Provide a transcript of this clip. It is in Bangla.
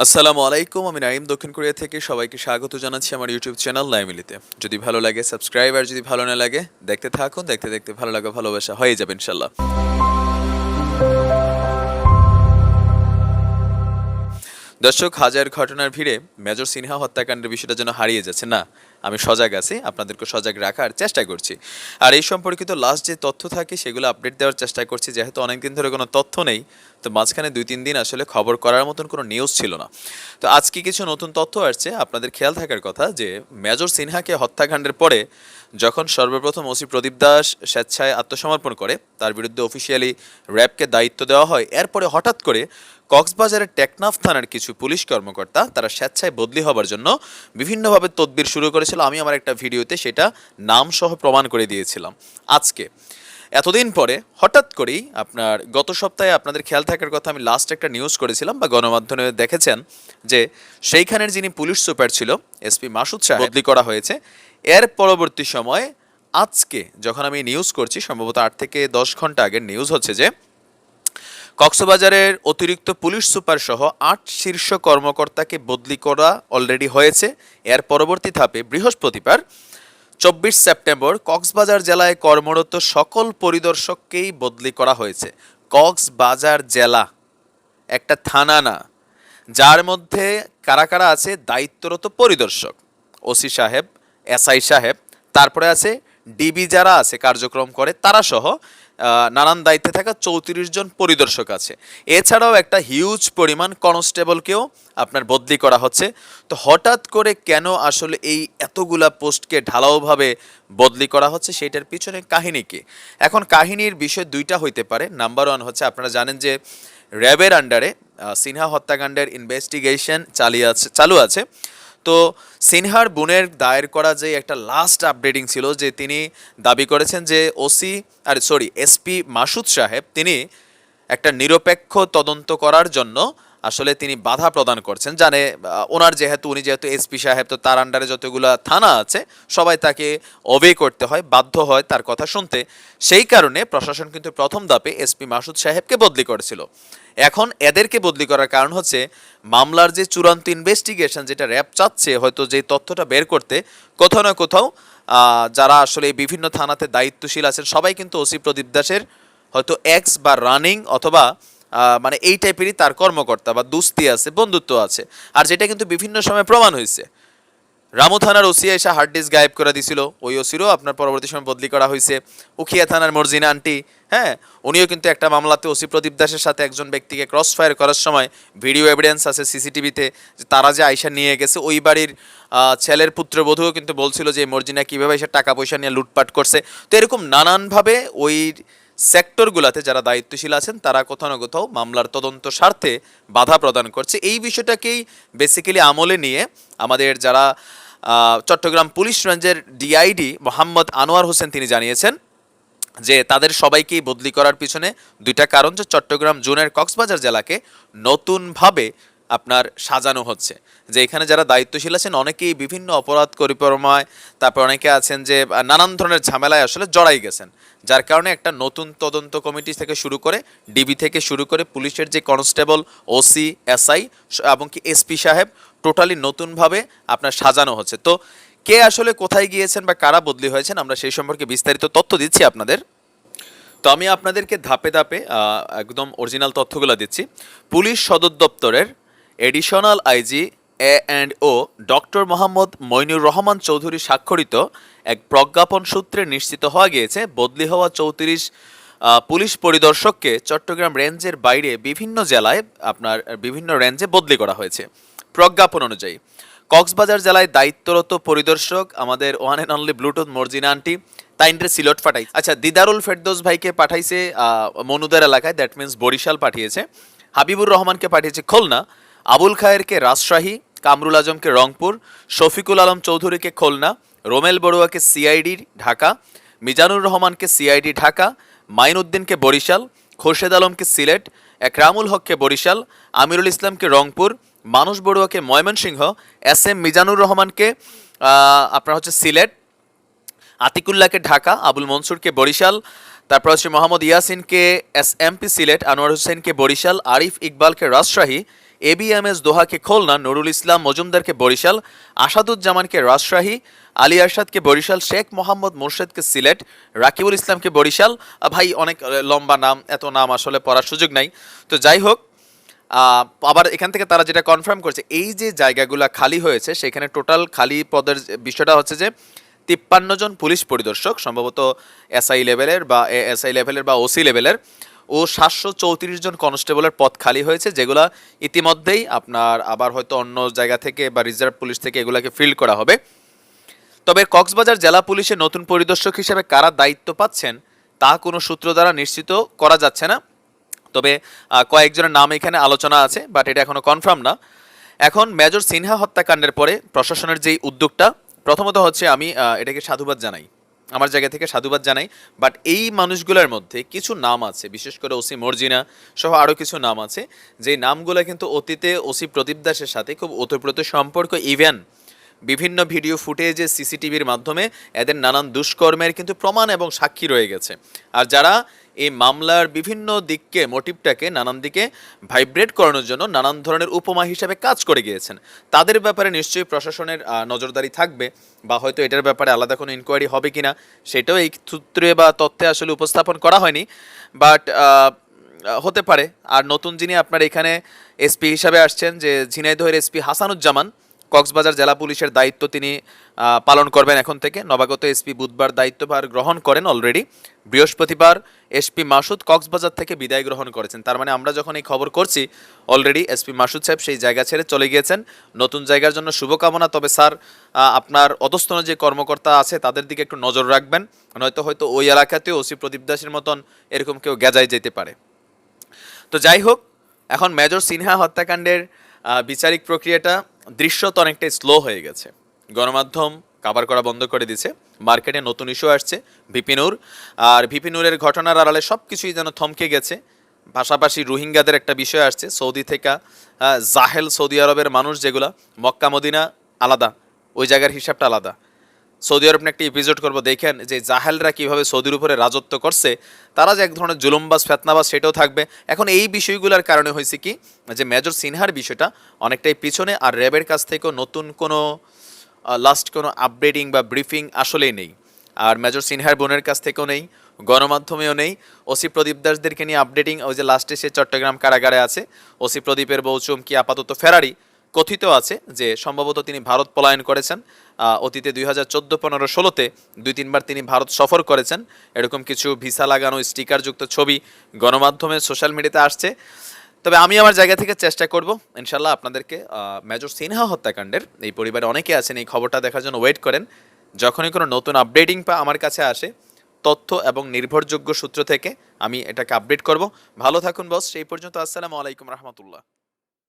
আসসালামু আলাইকুম, আমি নাইম দক্ষিণ কোরিয়া থেকে সবাইকে স্বাগত জানাচ্ছি আমার ইউটিউব চ্যানেল নাইমিলিতে যদি ভালো লাগে, সাবস্ক্রাইব, আর যদি ভালো না লাগে, দেখতে থাকুন, দেখতে দেখতে ভালো লাগা, ভালোবাসা হয়ে যাবে ইনশাল্লাহ দর্শক, হাজার ঘটনার ভিড়ে মেজর সিনহা হত্যাকাণ্ডের বিষয়টা যেন হারিয়ে যাচ্ছে, না? আমি সজাগ আছি আপনাদেরকে সজাগ রাখার চেষ্টা করছি। আর এই সম্পর্কিত লাস্ট যে তথ্য থাকে, সেগুলো আপডেট দেওয়ার চেষ্টা করছি, যেহেতু অনেকদিন ধরে কোনো তথ্য নেই, তো মাঝখানে দুই তিন দিন আসলে খবর করার মতন কোনো নিউজ ছিল না। তো আজকে কিছু নতুন তথ্য আসছে, আপনাদের খেয়াল থাকার কথা যে, মেজর সিনহাকে হত্যাকাণ্ডের পরে যখন সর্বপ্রথম ওসি প্রদীপ দাস স্বেচ্ছায় আত্মসমর্পণ করে, তার বিরুদ্ধে অফিসিয়ালি র্যাবকে দায়িত্ব দেওয়া হয়, এরপরে হঠাৎ করে কক্সবাজারের টেকনাফ থানার কিছু পুলিশ কর্মকর্তা, তারা স্বেচ্ছায় বদলি হবার জন্য বিভিন্নভাবে তদবির শুরু করেছিল আমি আমার একটা ভিডিওতে সেটা নাম সহ প্রমাণ করে দিয়েছিলাম। আজকে, এতদিন পরে হঠাৎ করেই আপনার গত সপ্তাহে আপনাদের খেয়াল থাকার কথা আমি লাস্ট একটা নিউজ করেছিলাম বা গণমাধ্যমে দেখেছেন যে সেইখানের যিনি পুলিশ সুপার ছিল এসপি মাসুদ শাহ, বদলি করা হয়েছে। এর পরবর্তী সময়ে আজকে যখন আমি নিউজ করছি, সম্ভবত আট থেকে দশ ঘণ্টা আগের নিউজ হচ্ছে যে কক্সবাজারের অতিরিক্ত পুলিশ সুপার সহ আট শীর্ষ কর্মকর্তাকে বদলি করা অলরেডি হয়েছে। এর পরবর্তী ধাপে বৃহস্পতিবার, চব্বিশ সেপ্টেম্বর, কক্সবাজার জেলায় কর্মরত সকল পরিদর্শককেই বদলি করা হয়েছে। কক্সবাজার জেলা, একটা থানা না, যার মধ্যে কারা কারা আছে? দায়িত্বরত পরিদর্শক, ওসি সাহেব, এসআই সাহেব, তারপরে আছে ডিবি যারা আছে, কার্যক্রম করে তারা সহ নানান দায়িত্বে থাকা চৌত্রিশ জন পরিদর্শক আছে। এছাড়াও একটা হিউজ পরিমাণ কনস্টেবলকেও আপনার বদলি করা হচ্ছে। তো হঠাৎ করে কেন আসলে এই এতগুলা পোস্টকে ঢালাওভাবে বদলি করা হচ্ছে সেটার পিছনে কাহিনী কি? এখন কাহিনীর বিষয় দুইটা হইতে পারে। নাম্বার ওয়ান হচ্ছে আপনারা জানেন যে র্যাবের আন্ডারে সিনহা হত্যাকাণ্ডের ইনভেস্টিগেশন চালিয়ে আছে চালু আছে। তো সিনহার বোনের দায়ের করা যে একটা লাস্ট আপডেটিং ছিল যে তিনি দাবি করেছেন যে ওসি আর সরি এসপি মাসুদ সাহেব, তিনি একটা নিরপেক্ষ তদন্ত করার জন্য আসলে তিনি বাধা প্রদান করছেন। জানে ওনার যেহেতু, উনি যেহেতু এসপি সাহেব, তো তার আন্ডারে যতগুলো থানা আছে, সবাই তাকে অবে করতে হয়, বাধ্য হয় তার কথা শুনতে। সেই কারণে প্রশাসন কিন্তু প্রথম ধাপে এসপি মাসুদ সাহেবকে বদলি করেছিল। এখন এদেরকে বদলি করার কারণ হচ্ছে, মামলার যে চূড়ান্ত ইনভেস্টিগেশন যেটা র্যাব চাচ্ছে, হয়তো যে তথ্যটা বের করতে, কোথাও না কোথাও যারা আসলে বিভিন্ন থানাতে দায়িত্বশীল আছেন, সবাই কিন্তু ওসি প্রদীপ দাসের হয়তো এক্স বা রানিং অথবা মানে এই টাইপেরই তার কর্মকর্তা বা দুস্তি আছে, বন্ধুত্ব আছে। আর যেটা কিন্তু বিভিন্ন সময় প্রমাণ হয়েছে। রামু থানার ওসি এসে হার্ড ডিস্ক গায়েব করে দিছিল। ওই ওসিরও আপনার পরবর্তী সময় বদলি করা হয়েছে। উখিয়া থানার মর্জিনা আন্টি হ্যাঁ? উনিও কিন্তু একটা মামলাতে ওসি প্রদীপ দাসের সাথে একজন ব্যক্তিকে ক্রস ফায়ার করার সময় ভিডিও এভিডেন্স আছে সিসিটিভিতে যে তারা যে আইসা নিয়ে গেছে, ওই বাড়ির ছেলের পুত্রবধূও কিন্তু বলছিল যে মর্জিনা কীভাবে এসে টাকা পয়সা নিয়ে লুটপাট করছে। তো এরকম নানানভাবে ওই সেক্টরগুলোতে যারা দায়িত্বশীল আছেন, তারা কোথাও না কোথাও মামলার তদন্ত স্বার্থে বাধা প্রদান করছে। এই বিষয়টাকেই বেসিক্যালি আমলে নিয়ে আমাদের যারা চট্টগ্রাম পুলিশ রেঞ্জের ডিআইডি মোহাম্মদ আনোয়ার হোসেন তিনি জানিয়েছেন যে তাদের সবাইকেই বদলি করার পিছনে দুইটা কারণ যে চট্টগ্রাম জোনের কক্সবাজার জেলাকে নতুনভাবে আপনার সাজানো হচ্ছে। যে এখানে যারা দায়িত্বশীল আছেন, অনেকেই বিভিন্ন অপরাধ পরিক্রমায় তারপর অনেকে আছেন যে নানান ধরনের ঝামেলায় আসলে জড়াই গেছেন। যার কারণে একটা নতুন তদন্ত কমিটি থেকে শুরু করে, ডিবি থেকে শুরু করে পুলিশের যে কনস্টেবল, ওসি, এসআই এবং কি এসপি সাহেব, টোটালি নতুনভাবে আপনার সাজানো হচ্ছে। তো কে আসলে কোথায় গিয়েছেন বা কারা বদলি হয়েছেন, আমরা সেই সম্পর্কে বিস্তারিত তথ্য দিচ্ছি আপনাদের। তো আমি আপনাদেরকে ধাপে ধাপে একদম অরিজিনাল তথ্যগুলো দিচ্ছি। পুলিশ সদর দপ্তরের additional IG A and O doctor Mohammad Moinur Rahman Chowdhury স্বাক্ষরিত এক প্রজ্ঞাপন সূত্রে নিশ্চিত হওয়া গিয়েছে, বদলি হওয়া চৌত্রিশ পুলিশ পরিদর্শককে চট্টগ্রাম রেঞ্জের বাইরে বিভিন্ন জেলায়, আপনার বিভিন্ন রেঞ্জে বদলি করা হয়েছে। প্রজ্ঞাপন অনুযায়ী, কক্সবাজার জেলায় দায়িত্বরত পরিদর্শক, আমাদের one and only Bluetooth Marjina aunty তাইন্ডে Sylhet পাঠাই আচ্ছা দিদারুল ফেরদৌস ভাইকে পাঠাইছে মনুদের এলাকায় দ্যাট মিন্স বরিশাল পাঠিয়েছে। হাবিবুর রহমানকে পাঠিয়েছে খুলনা। আবুল খায়েরকে রাজশাহী, কামরুল আজমকে রংপুর, শফিকুল আলম চৌধুরীকে খুলনা, রোমেল বড়ুয়াকে সিআইডি ঢাকা, মিজানুর রহমানকে সিআইডি ঢাকা মাইনউদ্দিনকে বরিশাল, খোরশেদ আলমকে সিলেট, একরামুল হককে বরিশাল, আমিরুল ইসলামকে রংপুর মানুষ বড়ুয়াকে ময়মনসিংহ, এস এম মিজানুর রহমানকে আপনার হচ্ছে সিলেট, আতিকুল্লাহকে ঢাকা, আবুল মনসুরকে বরিশাল, তারপর হচ্ছে মোহাম্মদ ইয়াসিনকে এস এমপি সিলেট, আনোয়ার হোসেনকে বরিশাল, আরিফ ইকবালকে রাজশাহী এবিএমএস দোহাকে খুলনা, নুরুল ইসলাম মজুমদারকে বরিশাল, আসাদুজ্জামানকে রাজশাহী, আলী আরশাদকে বরিশাল, শেখ মোহাম্মদ মোর্শেদকে সিলেট, রাকিবুল ইসলামকে বরিশাল। ভাই, অনেক লম্বা নাম, এত নাম আসলে পড়ার সুযোগ নাই। তো যাই হোক আবার এখান থেকে তারা যেটা কনফার্ম করেছে, এই যে জায়গাগুলো খালি হয়েছে, সেখানে টোটাল খালি পদের বিষয়টা হচ্ছে যে, তিপ্পান্ন জন পুলিশ পরিদর্শক, সম্ভবত এসআই লেভেলের বা এসআই লেভেলের বা ওসি লেভেলের ও সাতশো চৌত্রিশ জন কনস্টেবলের পদ খালি হয়েছে, যেগুলা ইতিমধ্যেই আপনার আবার হয়তো অন্য জায়গা থেকে বা রিজার্ভ পুলিশ থেকে এগুলাকে ফিল করা হবে। তবে কক্সবাজার জেলা পুলিশের নতুন পরিদর্শক হিসেবে কারা দায়িত্ব পাচ্ছেন, তা কোনো সূত্র দ্বারা নিশ্চিত করা যাচ্ছে না। তবে কয়েকজনের নাম এখানে আলোচনা আছে, বাট এটা এখনও কনফার্ম না। এখন মেজর সিনহা হত্যাকাণ্ডের পরে প্রশাসনের যেই উদ্যোগটা, প্রথমত হচ্ছে আমি এটাকে সাধুবাদ জানাই। আমার জায়গা থেকে সাধুবাদ জানাই। বাট এই মানুষগুলোর মধ্যে কিছু নাম আছে, বিশেষ করে ওসি মর্জিনা সহ আরও কিছু নাম আছে। যে নামগুলো কিন্তু অতীতে ওসি প্রদীপ দাসের সাথে খুব ওতপ্রোত সম্পর্ক ইভেন বিভিন্ন ভিডিও ফুটেজে সিসিটিভির মাধ্যমে এদের নানান দুষ্কর্মের কিন্তু প্রমাণ এবং সাক্ষী রয়ে গেছে। আর যারা এই মামলার বিভিন্ন দিককে মোটিভটাকে নানান দিকে ভাইব্রেট করানোর জন্য নানান ধরনের উপমা হিসেবে কাজ করে গিয়েছেন। তাদের ব্যাপারে নিশ্চয়ই প্রশাসনের নজরদারি থাকবে বা হয়তো এটার ব্যাপারে আলাদা কোনো ইনকোয়ারি হবে কি না সেটাও এই সূত্রে বা তথ্যে আসলে উপস্থাপন করা হয়নি। বাট হতে পারে। আর নতুন যিনি আপনার এখানে এসপি হিসাবে আসছেন, যে ঝিনাইদহের এসপি হাসানুজ্জামান কক্সবাজার জেলা পুলিশের দায়িত্ব তিনি পালন করবেন এখন থেকে। নবাগত এসপি বুধবার দায়িত্বভার গ্রহণ করেন অলরেডি। বৃহস্পতিবার এসপি মাসুদ কক্সবাজার থেকে বিদায় গ্রহণ করেছেন। তার মানে আমরা যখন এই খবর করছি, অলরেডি এসপি মাসুদ সাহেব সেই জায়গা ছেড়ে চলে গিয়েছেন। নতুন জায়গার জন্য শুভকামনা, তবে স্যার আপনার অধস্তন যে কর্মকর্তা আছে, তাদের দিকে একটু নজর রাখবেন। নয়তো হয়তো ওই এলাকাতেও ওসি প্রদীপ দাসের মতন এরকম কেউ গেজায় যেতে পারে। তো যাই হোক, এখন মেজর সিনহা হত্যাকাণ্ডের বিচারিক প্রক্রিয়াটা দৃশ্যত অনেকটাই স্লো হয়ে গেছে। গণমাধ্যম কাবার করা বন্ধ করে দিছে। মার্কেটে নতুন ইস্যু আসছে ভিপিনুর আর ভিপিনুরের ঘটনার আড়ালে সব কিছুই যেন থমকে গেছে। পাশাপাশি রোহিঙ্গাদের একটা বিষয় আসছে, সৌদি থেকে জাহেল সৌদি আরবের মানুষ যেগুলা, মক্কা, মদিনা আলাদা, ওই জায়গার হিসাবটা আলাদা। সৌদি আরব একটা এপিসোড করব, দেখেন যে জাহেলরা কীভাবে সৌদির উপরে রাজত্ব করছে। তারা যে এক ধরনের জুলুমবাজ, ফেতনাবাজ, সেটাও থাকবে। এখন এই বিষয়গুলোর কারণে হয়েছে কি, যে মেজর সিনহার বিষয়টা অনেকটাই পিছনে আর র্যাবের কাছ থেকেও নতুন কোনো লাস্ট কোনো আপডেটিং বা ব্রিফিং আসলেই নেই। আর মেজর সিনহার বোনের কাছ থেকেও নেই, গণমাধ্যমেও নেই। ওসি প্রদীপ দাসদেরকে নিয়ে আপডেটিং ওই যে লাস্টে সে চট্টগ্রাম কারাগারে আছে। ওসি প্রদীপের বউ চুমকি, আপাতত ফেরারি কথিত আছে যে সম্ভবত তিনি ভারত পলায়ন করেছেন। অতীতে দুই হাজার চোদ্দ, পনেরো, ষোলোতে দুই, তিনবার তিনি ভারত সফর করেছেন। এরকম কিছু ভিসা লাগানো, স্টিকারযুক্ত ছবি গণমাধ্যমে, সোশ্যাল মিডিয়াতে আসছে। তবে আমি আমার জায়গা থেকে চেষ্টা করব ইনশাল্লাহ আপনাদেরকে মেজর সিনহা হত্যাকাণ্ডের, এই পরিবারে অনেকে আছেন, এই খবরটা দেখার জন্য ওয়েট করেন। যখনই কোনো নতুন আপডেটিং পা আমার কাছে আসে, তথ্য এবং নির্ভরযোগ্য সূত্র থেকে আমি এটাকে আপডেট করব। ভালো থাকুন বস সেই পর্যন্ত আসসালামু আলাইকুম রহমতুল্লাহ।